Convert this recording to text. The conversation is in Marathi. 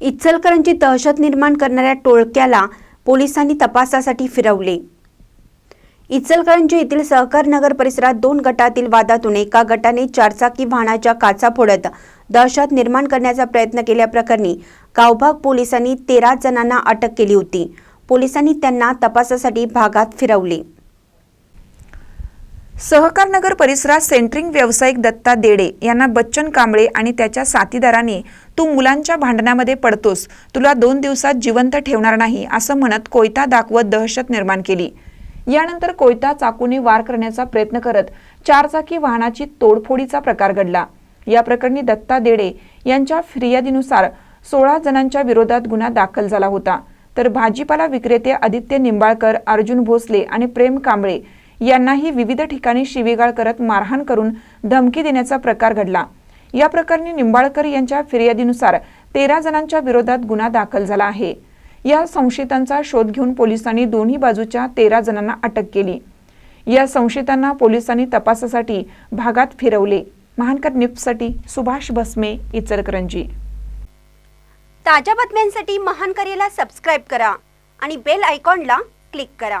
इचलकरंजी दहशत निर्माण करणाऱ्या टोळक्याला पोलिसांनी तपासासाठी फिरवले. इचलकरंजी येथील सहकार नगर परिसरात दोन गटातील वादातून एका गटाने चारचाकी वाहनाच्या काचा फोडत दहशत निर्माण करण्याचा प्रयत्न केल्याप्रकरणी गावभाग पोलिसांनी तेरा जणांना अटक केली होती. पोलिसांनी त्यांना तपासासाठी भागात फिरवले. सहकार नगर परिसरात सेंट्रिंग व्यावसायिक दत्ता देडे यांना बच्चन कांबळे आणि त्याच्या साथीदारांनी तू मुलांच्या भांडणामध्ये पडतोस. तुला दोन दिवसात जिवंत ठेवणार नाही असं म्हणत कोयता दाखवत दहशत निर्माण केली. यानंतर कोयता चाकूने वार करण्याचा प्रयत्न करत चारचाकी वाहनाची तोडफोडीचा प्रकार घडला. या प्रकरणी दत्ता देडे यांच्या फिर्यादीनुसार सोळा जणांच्या विरोधात गुन्हा दाखल झाला होता. तर भाजीपाला विक्रेते आदित्य निंबाळकर अर्जुन भोसले आणि प्रेम कांबळे यांनाही विविध ठिकाणी शिवीगाळ करत मारहाण करून धमकी देण्याचा प्रकार घडला. या प्रकरणी निंबाळकर यांच्या फिर्यादीनुसार तेरा जणांच्या विरोधात गुन्हा दाखल झाला आहे. या संशयितांचा शोध घेऊन पोलिसांनी दोन्ही बाजूच्या तेरा जणांना अटक केली. या संशयितांना पोलिसांनी तपासासाठी भागात फिरवले. महानकर निप्ससाठी सुभाष भस्मे इचलकरंजी. ताज्या बातम्यांसाठी महानकरेला सबस्क्राईब करा आणि बेल आयकॉनला क्लिक करा.